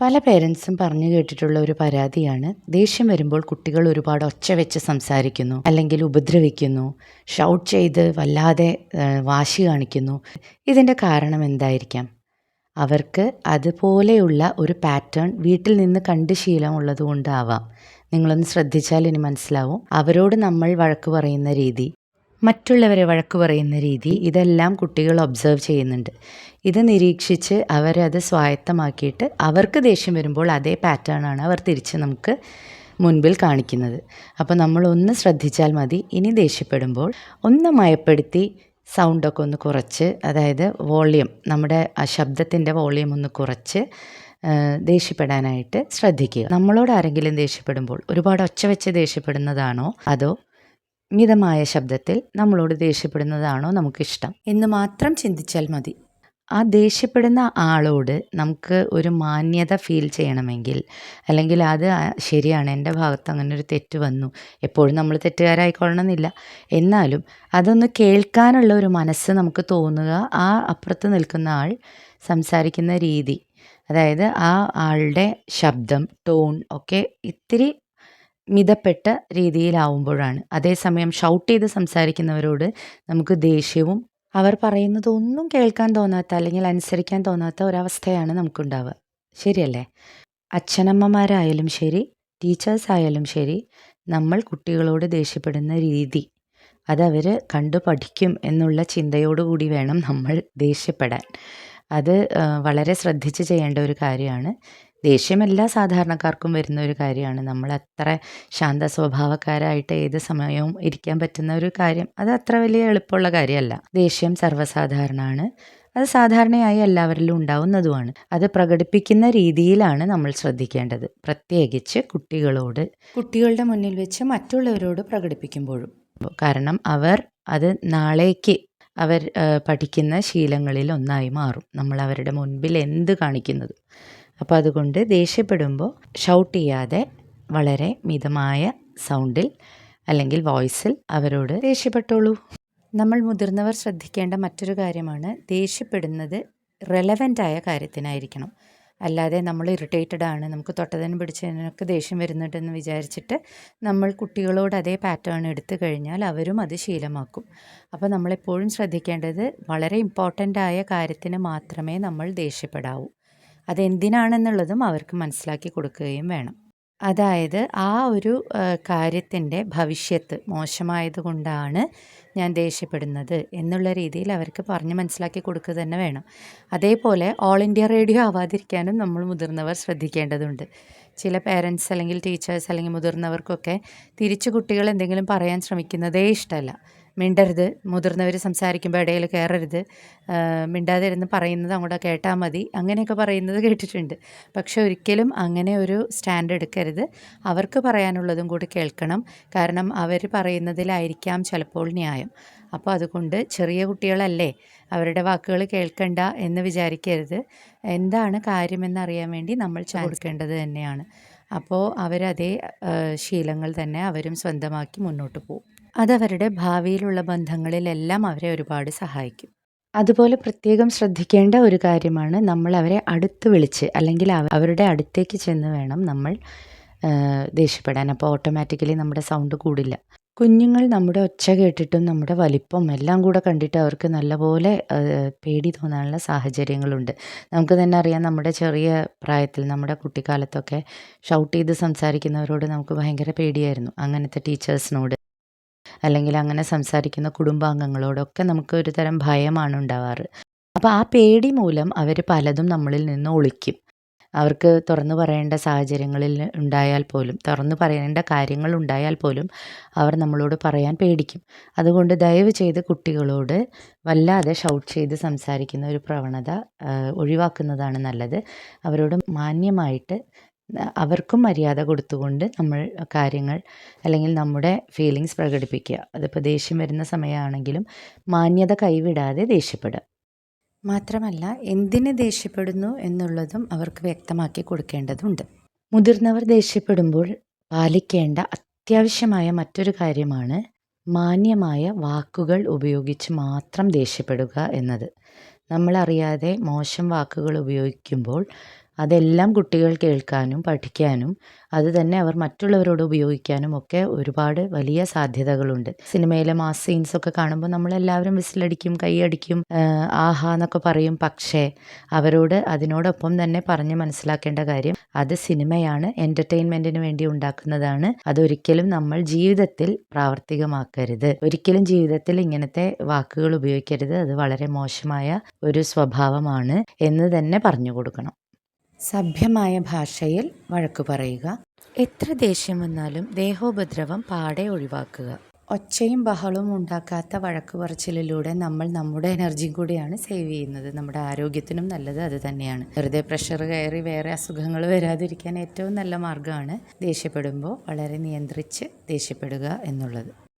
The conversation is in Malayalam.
പല പേരൻസും പറഞ്ഞു കേട്ടിട്ടുള്ള ഒരു പരാതിയാണ്. ദേഷ്യം വരുമ്പോൾ കുട്ടികൾ ഒരുപാട് ഒച്ച വെച്ച് സംസാരിക്കുന്നു അല്ലെങ്കിൽ ഉപദ്രവിക്കുന്നു ഷൗട്ട് ചെയ്ത് വല്ലാതെ വാശി കാണിക്കുന്നു. ഇതിന്റെ കാരണം എന്തായിരിക്കാം? അവർക്ക് അതുപോലെയുള്ള ഒരു പാറ്റേൺ വീട്ടിൽ നിന്ന് കണ്ട് ശീലമുള്ളത് കൊണ്ടാവാം നിങ്ങളൊന്ന് ശ്രദ്ധിച്ചാൽ ഇനി മനസ്സിലാവും. അവരോട് നമ്മൾ വഴക്ക് പറയുന്ന രീതി. മറ്റുള്ളവരെ വഴക്ക് പറയുന്ന രീതി ഇതെല്ലാം കുട്ടികൾ ഒബ്സർവ് ചെയ്യുന്നുണ്ട്. ഇത് നിരീക്ഷിച്ച് അവരത് സ്വായത്തമാക്കിയിട്ട് അവർക്ക് ദേഷ്യം വരുമ്പോൾ അതേ പാറ്റേണാണ് അവർ തിരിച്ച് നമുക്ക് മുൻപിൽ കാണിക്കുന്നത്. അപ്പോൾ നമ്മൾ ഒന്ന് ശ്രദ്ധിച്ചാൽ മതി. ഇനി ദേഷ്യപ്പെടുമ്പോൾ ഒന്ന് മയപ്പെടുത്തി സൗണ്ടൊക്കെ ഒന്ന് കുറച്ച് അതായത് വോളിയം നമ്മുടെ ആ ശബ്ദത്തിന്റെ വോളിയം ഒന്ന് കുറച്ച് ദേഷ്യപ്പെടാനായിട്ട് ശ്രദ്ധിക്കുക. നമ്മളോട് ആരെങ്കിലും ദേഷ്യപ്പെടുമ്പോൾ ഒരുപാട് ഒച്ച വെച്ച് ദേഷ്യപ്പെടുന്നതാണോ അതോ മിതമായ ശബ്ദത്തിൽ നമ്മളോട് ദേഷ്യപ്പെടുന്നതാണോ നമുക്കിഷ്ടം? എന്ന് മാത്രം ചിന്തിച്ചാൽ മതി. ആ ദേഷ്യപ്പെടുന്ന ആളോട് നമുക്ക് ഒരു മാന്യത ഫീൽ ചെയ്യണമെങ്കിൽ അല്ലെങ്കിൽ അത് ശരിയാണ് എന്റെ ഭാഗത്ത് അങ്ങനെ ഒരു തെറ്റ് വന്നു എപ്പോഴും നമ്മൾ തെറ്റുകാരായിക്കൊള്ളണമെന്നില്ല. എന്നാലും അതൊന്ന് കേൾക്കാനുള്ള ഒരു മനസ്സ് നമുക്ക് തോന്നുക ആ അപ്പുറത്ത് നിൽക്കുന്ന ആൾ സംസാരിക്കുന്ന രീതി അതായത് ആ ആളുടെ ശബ്ദം ടോൺ ഒക്കെ ഇത്തിരി മിതപ്പെട്ട രീതിയിലാവുമ്പോഴാണ്. അതേസമയം ഷൗട്ട് ചെയ്ത് സംസാരിക്കുന്നവരോട് നമുക്ക് ദേഷ്യവും അവർ പറയുന്നത് ഒന്നും കേൾക്കാൻ തോന്നാത്ത അല്ലെങ്കിൽ അനുസരിക്കാൻ തോന്നാത്ത ഒരവസ്ഥയാണ് നമുക്കുണ്ടാവുക. ശരിയല്ലേ? അച്ഛനമ്മമാരായാലും ശരി ടീച്ചേഴ്സ് ആയാലും ശരി നമ്മൾ കുട്ടികളോട് ദേഷ്യപ്പെടുന്ന രീതി അതവർ കണ്ടു പഠിക്കും എന്നുള്ള ചിന്തയോടുകൂടി വേണം നമ്മൾ ദേഷ്യപ്പെടാൻ. അത് വളരെ ശ്രദ്ധിച്ച് ചെയ്യേണ്ട ഒരു കാര്യമാണ്. ദേഷ്യം എല്ലാ സാധാരണക്കാർക്കും വരുന്ന ഒരു കാര്യമാണ്. നമ്മൾ അത്ര ശാന്ത സ്വഭാവക്കാരായിട്ട് ഏത് സമയവും ഇരിക്കാൻ പറ്റുന്ന ഒരു കാര്യം അത് അത്ര വലിയ എളുപ്പമുള്ള കാര്യമല്ല. ദേഷ്യം സർവസാധാരണമാണ് അത് സാധാരണയായി എല്ലാവരിലും ഉണ്ടാവുന്നതുമാണ്. അത് പ്രകടിപ്പിക്കുന്ന രീതിയിലാണ് നമ്മൾ ശ്രദ്ധിക്കേണ്ടത്. പ്രത്യേകിച്ച് കുട്ടികളോട്. കുട്ടികളുടെ മുന്നിൽ വെച്ച് മറ്റുള്ളവരോട് പ്രകടിപ്പിക്കുമ്പോഴും. കാരണം അവർ അത് നാളേക്ക് അവർ പഠിക്കുന്ന ശീലങ്ങളിൽ ഒന്നായി മാറും. നമ്മൾ അവരുടെ മുൻപിൽ എന്ത് കാണിക്കുന്നത്? അപ്പോൾ അതുകൊണ്ട് ദേഷ്യപ്പെടുമ്പോൾ ഷൗട്ട് ചെയ്യാതെ വളരെ മിതമായ സൗണ്ടിൽ അല്ലെങ്കിൽ വോയിസിൽ അവരോട് ദേഷ്യപ്പെട്ടോളൂ. നമ്മൾ മുതിർന്നവർ ശ്രദ്ധിക്കേണ്ട മറ്റൊരു കാര്യമാണ് ദേഷ്യപ്പെടുന്നത് റെലവന്റ് ആയ കാര്യത്തിനായിരിക്കണം. അല്ലാതെ നമ്മൾ ഇറിറ്റേറ്റഡ് ആണ് നമുക്ക് തൊട്ടതിനും പിടിച്ചതിനൊക്കെ ദേഷ്യം വരുന്നുണ്ടെന്ന് വിചാരിച്ചിട്ട് നമ്മൾ കുട്ടികളോട് അതേ പാറ്റേൺ എടുത്തു കഴിഞ്ഞാൽ അവരും അത് ശീലമാക്കും. അപ്പോൾ നമ്മളെപ്പോഴും ശ്രദ്ധിക്കേണ്ടത് വളരെ ഇമ്പോർട്ടന്റ് ആയ കാര്യത്തിന് മാത്രമേ നമ്മൾ ദേഷ്യപ്പെടാവൂ. അതെന്തിനാണെന്നുള്ളതും അവർക്ക് മനസ്സിലാക്കി കൊടുക്കുകയും വേണം. അതായത് ആ ഒരു കാര്യത്തിന്റെ ഭവിഷ്യത്ത് മോശമായതുകൊണ്ടാണ് ഞാൻ ദേഷ്യപ്പെടുന്നത് എന്നുള്ള രീതിയിൽ അവർക്ക് പറഞ്ഞ് മനസ്സിലാക്കി കൊടുക്കുക തന്നെ വേണം. അതേപോലെ ഓൾ ഇന്ത്യ റേഡിയോ ആവാതിരിക്കാനും നമ്മൾ മുതിർന്നവർ ശ്രദ്ധിക്കേണ്ടതുണ്ട്. ചില പേരൻസ് അല്ലെങ്കിൽ ടീച്ചേഴ്സ് അല്ലെങ്കിൽ മുതിർന്നവർക്കൊക്കെ തിരിച്ചു കുട്ടികൾ എന്തെങ്കിലും പറയാൻ ശ്രമിക്കുന്നതേ ഇഷ്ടമല്ല. മിണ്ടരുത് മുതിർന്നവർ സംസാരിക്കുമ്പോൾ ഇടയിൽ കയറരുത് മിണ്ടാതെ ഇരുന്ന് പറയുന്നത് അങ്ങോട്ട് കേട്ടാൽ മതി. അങ്ങനെയൊക്കെ പറയുന്നത് കേട്ടിട്ടുണ്ട്. പക്ഷെ ഒരിക്കലും അങ്ങനെ ഒരു സ്റ്റാൻഡ് എടുക്കരുത്. അവർക്ക് പറയാനുള്ളതും കൂടി കേൾക്കണം. കാരണം അവർ പറയുന്നതിലായിരിക്കാം ചിലപ്പോൾ ന്യായം. അപ്പോൾ അതുകൊണ്ട് ചെറിയ കുട്ടികളല്ലേ അവരുടെ വാക്കുകൾ കേൾക്കണ്ട എന്ന് വിചാരിക്കരുത്. എന്താണ് കാര്യമെന്നറിയാൻ വേണ്ടി നമ്മൾ ചോദിക്കേണ്ടത് തന്നെയാണ്. അപ്പോൾ അവരതേ ശീലങ്ങൾ തന്നെ അവരും സ്വന്തമാക്കി മുന്നോട്ട് പോകും അതവരുടെ ഭാവിയിലുള്ള ബന്ധങ്ങളിലെല്ലാം അവരെ ഒരുപാട് സഹായിക്കും. അതുപോലെ പ്രത്യേകം ശ്രദ്ധിക്കേണ്ട ഒരു കാര്യമാണ് നമ്മൾ അവരെ അടുത്ത് വിളിച്ച് അല്ലെങ്കിൽ അവരുടെ അടുത്തേക്ക് ചെന്ന് വേണം നമ്മൾ ദേഷ്യപ്പെടാൻ. അപ്പോൾ ഓട്ടോമാറ്റിക്കലി നമ്മുടെ സൗണ്ട് കൂടില്ല. കുഞ്ഞുങ്ങൾ നമ്മുടെ ഒച്ച കേട്ടിട്ടും നമ്മുടെ വലിപ്പം എല്ലാം കൂടെ കണ്ടിട്ട് അവർക്ക് നല്ലപോലെ പേടി തോന്നാനുള്ള സാഹചര്യങ്ങളുണ്ട്. നമുക്ക് തന്നെ അറിയാം നമ്മുടെ ചെറിയ പ്രായത്തിൽ നമ്മുടെ കുട്ടിക്കാലത്തൊക്കെ ഷൗട്ട് ചെയ്ത് സംസാരിക്കുന്നവരോട് നമുക്ക് ഭയങ്കര പേടിയായിരുന്നു. അങ്ങനത്തെ ടീച്ചേഴ്സിനോട്. അല്ലെങ്കിൽ അങ്ങനെ സംസാരിക്കുന്ന കുടുംബാംഗങ്ങളോടൊക്കെ നമുക്ക് ഒരു തരം ഭയമാണ് ഉണ്ടാവാറ്. അപ്പോൾ ആ പേടി മൂലം അവർ പലതും നമ്മളിൽ നിന്ന് ഒളിക്കും. അവർക്ക് തുറന്നു പറയേണ്ട സാഹചര്യങ്ങളിൽ ഉണ്ടായാൽ പോലും തുറന്നു പറയേണ്ട കാര്യങ്ങൾ ഉണ്ടായാൽ പോലും അവർ നമ്മളോട് പറയാൻ പേടിക്കും. അതുകൊണ്ട് ദയവ് ചെയ്ത് കുട്ടികളോട് വല്ലാതെ ഷൗട്ട് ചെയ്ത് സംസാരിക്കുന്ന ഒരു പ്രവണത ഒഴിവാക്കുന്നതാണ് നല്ലത്. അവരോട് മാന്യമായിട്ട് അവർക്കും മര്യാദ കൊടുത്തുകൊണ്ട് നമ്മൾ കാര്യങ്ങൾ അല്ലെങ്കിൽ നമ്മുടെ ഫീലിങ്സ് പ്രകടിപ്പിക്കുക. അതിപ്പോൾ ദേഷ്യം വരുന്ന സമയമാണെങ്കിലും മാന്യത കൈവിടാതെ ദേഷ്യപ്പെടുക. മാത്രമല്ല എന്തിന് ദേഷ്യപ്പെടുന്നു എന്നുള്ളതും അവർക്ക് വ്യക്തമാക്കി കൊടുക്കേണ്ടതുണ്ട്. മുതിർന്നവർ ദേഷ്യപ്പെടുമ്പോൾ പാലിക്കേണ്ട അത്യാവശ്യമായ മറ്റൊരു കാര്യമാണ് മാന്യമായ വാക്കുകൾ ഉപയോഗിച്ച് മാത്രം ദേഷ്യപ്പെടുക എന്നത്. നമ്മളറിയാതെ മോശം വാക്കുകൾ ഉപയോഗിക്കുമ്പോൾ അതെല്ലാം കുട്ടികൾ കേൾക്കാനും പഠിക്കാനും അത് തന്നെ അവർ മറ്റുള്ളവരോട് ഉപയോഗിക്കാനും ഒക്കെ ഒരുപാട് വലിയ സാധ്യതകളുണ്ട്. സിനിമയിലെ മാസ് സീൻസ് ഒക്കെ കാണുമ്പോൾ നമ്മളെല്ലാവരും വിസിലടിക്കും കൈയടിക്കും ആഹ് എന്നൊക്കെ പറയും. പക്ഷേ അവരോട് അതിനോടൊപ്പം തന്നെ പറഞ്ഞ് മനസ്സിലാക്കേണ്ട കാര്യം അത് സിനിമയാണ് എന്റർടൈൻമെന്റിന് വേണ്ടി ഉണ്ടാക്കുന്നതാണ്. അതൊരിക്കലും നമ്മൾ ജീവിതത്തിൽ പ്രാവർത്തികമാക്കരുത്. ഒരിക്കലും ജീവിതത്തിൽ ഇങ്ങനത്തെ വാക്കുകൾ ഉപയോഗിക്കരുത്. അത് വളരെ മോശമായ ഒരു സ്വഭാവമാണ് എന്ന് തന്നെ പറഞ്ഞു കൊടുക്കണം. സഭ്യമായ ഭാഷയിൽ വഴക്കു പറയുക. എത്ര ദേഷ്യം വന്നാലും ദേഹോപദ്രവം പാടെ ഒഴിവാക്കുക. ഒച്ചയും ബഹളവും ഉണ്ടാക്കാത്ത വഴക്ക് പറച്ചിലിലൂടെ നമ്മൾ നമ്മുടെ എനർജിയും കൂടിയാണ് സേവ് ചെയ്യുന്നത്. നമ്മുടെ ആരോഗ്യത്തിനും നല്ലത് അത് തന്നെയാണ്. വെറുതെ പ്രഷർ കയറി വേറെ അസുഖങ്ങൾ വരാതിരിക്കാൻ ഏറ്റവും നല്ല മാർഗമാണ് ദേഷ്യപ്പെടുമ്പോൾ വളരെ നിയന്ത്രിച്ച് ദേഷ്യപ്പെടുക എന്നുള്ളത്.